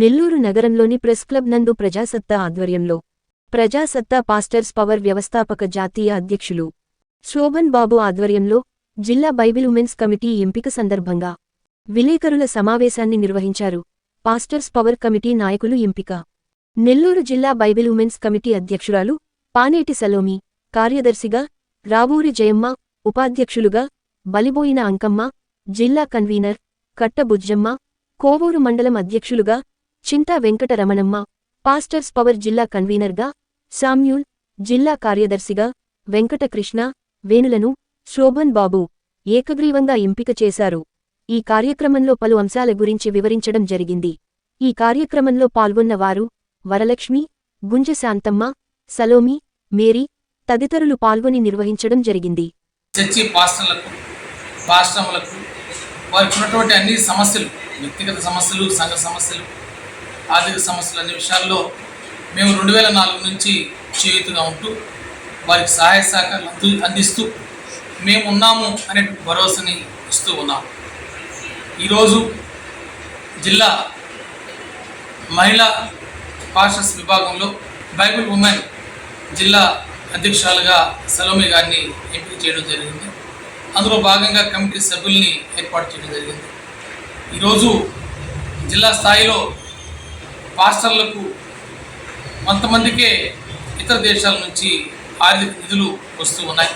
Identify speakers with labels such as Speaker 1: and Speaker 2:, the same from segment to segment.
Speaker 1: నెల్లూరు నగరంలోని press club నందు ప్రజాసత్తా ఆధ్వర్యంలో ప్రజాసత్తా పాస్టర్స్ పవర్ వ్యవస్థాపక జాతీయ అధ్యక్షులు శోభన్ బాబు ఆధ్వర్యంలో జిల్లా బైబిల్ ఉమెన్స్ కమిటీ ఎంపిక సందర్భంగా విలేకరుల సమావేశాన్ని నిర్వహించారు పాస్టర్స్ పవర్ కమిటీ నాయకులు ఎంపిక నెల్లూరు జిల్లా బైబిల్ ఉమెన్స్ కమిటీ అధ్యక్షురాలు పానేటి సలోమి కార్యదర్శిగా రావూరి జయమ్మ ఉపాధ్యక్షులుగా బలిబోయిన అంకమ్మ జిల్లా కన్వీనర్ కట్టబుజ్జమ్మ కోవూరు మండలం అధ్యక్షులుగా చింతా వెంకటరమణమ్మ పాస్టర్స్ పవర్ జిల్లా కన్వీనర్గా సామ్యూల్ జిల్లా కార్యదర్శిగా వెంకటకృష్ణ వేణులను శోభన్ బాబు ఏకగ్రీవంగా ఎంపిక చేశారు ఈ కార్యక్రమంలో పలు అంశాల గురించి వివరించడం జరిగింది ఈ కార్యక్రమంలో పాల్గొన్నవారు వరలక్ష్మి గుంజశాంతమ్మ సలోమి మేరీ తదితరులు పాల్గొని నిర్వహించడం జరిగింది
Speaker 2: చర్చి పాస్టర్లకు పాశ్రములకు వారికి ఉన్నటువంటి అన్ని సమస్యలు వ్యక్తిగత సమస్యలు సంఘ సమస్యలు ఆర్థిక సమస్యలు అనే విషయాల్లో మేము రెండు వేల నాలుగు నుంచి చేయుతుగా ఉంటూ వారికి సహాయ సహకారాలు అందిస్తూ మేము ఉన్నాము అనే భరోసాని ఇస్తూ ఉన్నాం ఈరోజు జిల్లా మహిళా పాషస్ విభాగంలో బైబుల్ ఉమెన్ జిల్లా అధ్యక్షురాలుగా సలోమి గారిని ఎంపిక చేయడం జరిగింది అందులో భాగంగా కమిటీ సభ్యుల్ని ఏర్పాటు చేయడం జరిగింది ఈరోజు జిల్లా స్థాయిలో పాస్టర్లకు కొంతమందికే ఇతర దేశాల నుంచి ఆర్థిక నిధులు వస్తూ ఉన్నాయి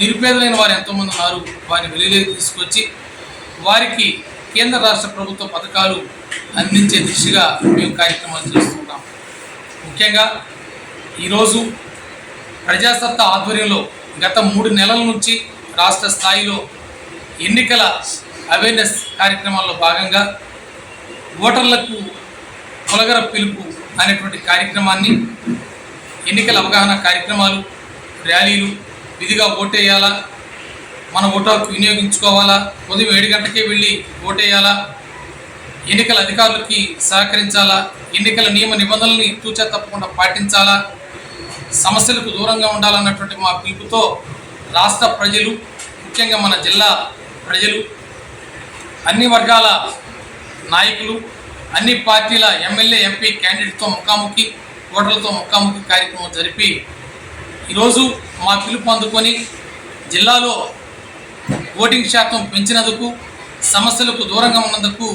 Speaker 2: నిరుపేదలైన వారు ఎంతోమంది ఉన్నారు వారిని వెలుగులోకి తీసుకొచ్చి వారికి కేంద్ర రాష్ట్ర ప్రభుత్వ పథకాలు అందించే దిశగా మేము కార్యక్రమాలు చేస్తున్నాం ముఖ్యంగా ఈరోజు ప్రజాసత్తా ఆధ్వర్యంలో గత మూడు నెలల నుంచి రాష్ట్ర స్థాయిలో ఎన్నికల అవేర్నెస్ కార్యక్రమాల్లో భాగంగా ఓటర్లకు తొలగర పిలుపు అనేటువంటి కార్యక్రమాన్ని ఎన్నికల అవగాహన కార్యక్రమాలు ర్యాలీలు విధిగా ఓటేయాలా మన ఓటాకు వినియోగించుకోవాలా ఉదయం ఏడు గంటకే వెళ్ళి ఓటేయాలా ఎన్నికల అధికారులకి సహకరించాలా ఎన్నికల నియమ నిబంధనల్ని తూచా తప్పకుండా పాటించాలా సమస్యలకు దూరంగా ఉండాలన్నటువంటి మా పిలుపుతో రాష్ట్ర ప్రజలు ముఖ్యంగా మన జిల్లా ప్రజలు అన్ని వర్గాల నాయకులు అన్ని పార్టీల ఎమ్మెల్యే ఎంపీ క్యాండిడేట్తో ముఖాముఖి ఓటర్లతో ముఖాముఖి కార్యక్రమం జరిపి ఈరోజు మా పిలుపు అందుకొని జిల్లాలో ఓటింగ్ శాతం పెంచినందుకు సమస్యలకు దూరంగా ఉన్నందుకు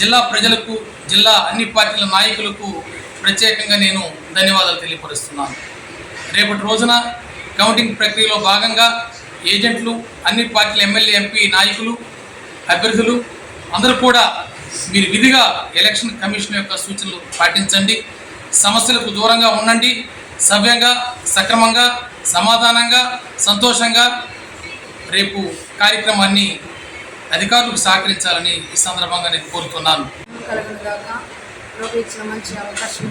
Speaker 2: జిల్లా ప్రజలకు జిల్లా అన్ని పార్టీల నాయకులకు ప్రత్యేకంగా నేను ధన్యవాదాలు తెలియపరుస్తున్నాను రేపటి రోజున కౌంటింగ్ ప్రక్రియలో భాగంగా ఏజెంట్లు అన్ని పార్టీల ఎమ్మెల్యే ఎంపీ నాయకులు అభ్యర్థులు అందరూ కూడా మీరు విధిగా ఎలక్షన్ కమిషన్ యొక్క సూచనలు పాటించండి సమస్యలకు దూరంగా ఉండండి సవ్యంగా సక్రమంగా సమాధానంగా సంతోషంగా రేపు కార్యక్రమాన్ని అధికారులకు సహకరించాలని ఈ సందర్భంగా నేను కోరుతున్నాను
Speaker 3: మంచి అవకాశం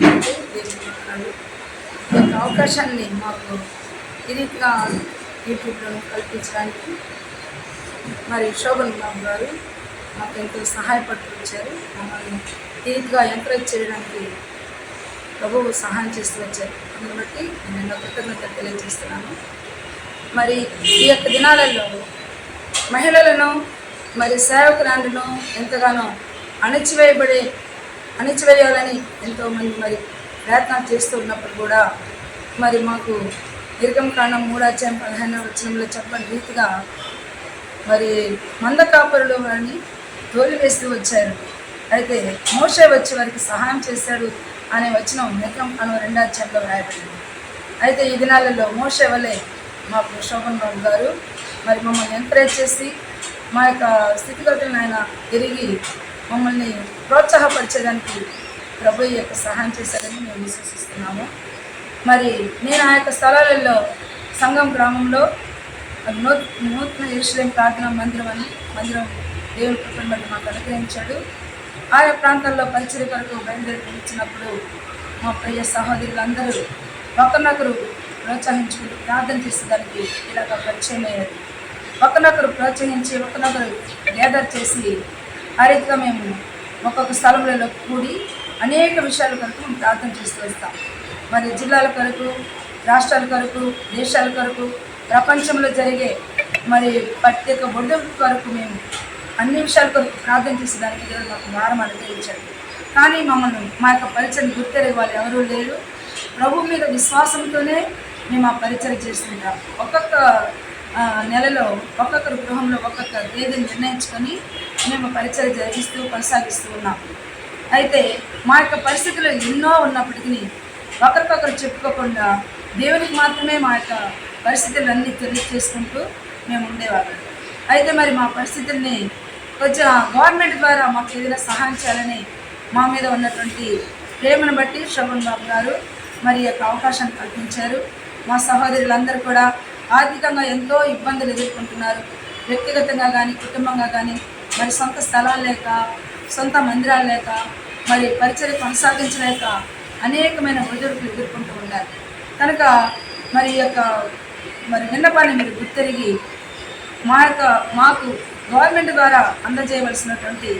Speaker 3: అవకాశాన్ని మాకు తిరిగిగా యూట్యూబ్లో కల్పించడానికి మరి శోభన్ బాబు గారు మాకు ఎంతో సహాయపడుతూ మమ్మల్ని తీరిగ్గా ఎంకరేజ్ చేయడానికి ప్రభువు సహాయం చేస్తూ వచ్చారు అందుని బట్టి నేను కృతజ్ఞత తెలియజేస్తున్నాను మరి ఈ యొక్క దినాలలో మహిళలను మరి సేవకురాండును ఎంతగానో అణచివేయబడే అణచివేయాలని ఎంతోమంది మరి ప్రయత్నాలు చేస్తూ ఉన్నప్పుడు కూడా మరి మాకు దీర్ఘం కారణం మూడాధ్యాయం పదిహేను వచ్చిన చెప్పని రీతిగా మరి మంద కాపరులు కానీ తోలి వేస్తూ వచ్చారు అయితే మోషే వచ్చి వారికి సహాయం చేశాడు అనే వచ్చిన మేకం అను అధ్యాయంలో వ్రాయబడింది అయితే ఈ దినాలలో మోషే వలె మాకు శోభన్ బాబు గారు మరి మమ్మల్ని ఎంకరేజ్ చేసి మా యొక్క స్థితిగతులను ఆయన తిరిగి మమ్మల్ని ప్రోత్సాహపరిచేదానికి ప్రభు యొక్క సహాయం చేశారని మేము విశ్వసిస్తున్నాము మరి నేను ఆ యొక్క స్థలాలలో సంఘం గ్రామంలో నూతన ఇరుషులేం ప్రార్థన మందిరం అని మందిరం దేవుడు కృపను బట్టి మాకు అనుగ్రహించాడు ఆయా ప్రాంతాల్లో పరిచయ కొరకు బయలుదేరి పిలిచినప్పుడు మా ప్రియ సహోదరులందరూ ఒకరినొకరు ప్రోత్సహించుకుంటూ ప్రార్థన చేసేదానికి ఇలాగ పరిచయమయ్యారు ఒకరినొకరు ప్రోత్సహించి ఒకరినొకరు గ్యాదర్ చేసి ఆ రీతిగా మేము ఒక్కొక్క స్థలంలో కూడి అనేక విషయాల కొరకు మేము ప్రార్థన చేస్తూ వస్తాం మరి జిల్లాల కొరకు రాష్ట్రాల కొరకు దేశాల కొరకు ప్రపంచంలో జరిగే మరి ప్రత్యేక బుడ్డ కొరకు మేము అన్ని విషయాల కొరకు ప్రార్థన చేసే దానికి దేవుడు మాకు వారం అనుగ్రహించండి కానీ మమ్మల్ని మా యొక్క పరిచయం గుర్తెరగే వాళ్ళు ఎవరూ లేరు ప్రభు మీద విశ్వాసంతోనే మేము ఆ పరిచయం చేస్తుంటాం ఒక్కొక్క నెలలో ఒక్కొక్కరు గృహంలో ఒక్కొక్క గేదెని నిర్ణయించుకొని మేము పరిచయం జరిగిస్తూ కొనసాగిస్తూ ఉన్నాం అయితే మా యొక్క పరిస్థితులు ఎన్నో ఉన్నప్పటికీ ఒకరికొకరు చెప్పుకోకుండా దేవునికి మాత్రమే మా యొక్క పరిస్థితులన్నీ తెలియజేసుకుంటూ మేము ఉండేవాళ్ళం అయితే మరి మా పరిస్థితుల్ని కొంచెం గవర్నమెంట్ ద్వారా మాకు ఏదైనా సహాయం చేయాలని మా మీద ఉన్నటువంటి ప్రేమను బట్టి శ్రవణ్ బాబు గారు మరి యొక్క అవకాశాన్ని కల్పించారు మా సహోదరులందరూ కూడా ఆర్థికంగా ఎంతో ఇబ్బందులు ఎదుర్కొంటున్నారు వ్యక్తిగతంగా కానీ కుటుంబంగా కానీ మరి సొంత స్థలాలు లేక సొంత మందిరాలు లేక మరి పరిచయం కొనసాగించలేక అనేకమైన ఒడిదుడుకులు ఎదుర్కొంటూ ఉన్నారు కనుక మరి యొక్క మరి విన్నపాన్ని మీరు గుర్తెరిగి మా యొక్క మాకు గవర్నమెంట్ ద్వారా అందజేయవలసినటువంటి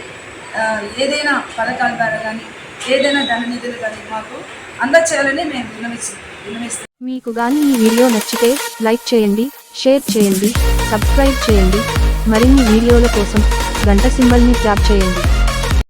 Speaker 3: ఏదైనా పథకాల ద్వారా కానీ ఏదైనా ధన నిధులు కానీ మాకు అందచేయాలని మేము విన్నవిస్తాం
Speaker 1: మీకు కానీ ఈ వీడియో నచ్చితే లైక్ చేయండి షేర్ చేయండి సబ్స్క్రైబ్ చేయండి మరిన్ని వీడియోల కోసం గంట సింబల్ని ట్యాప్
Speaker 3: చేయండి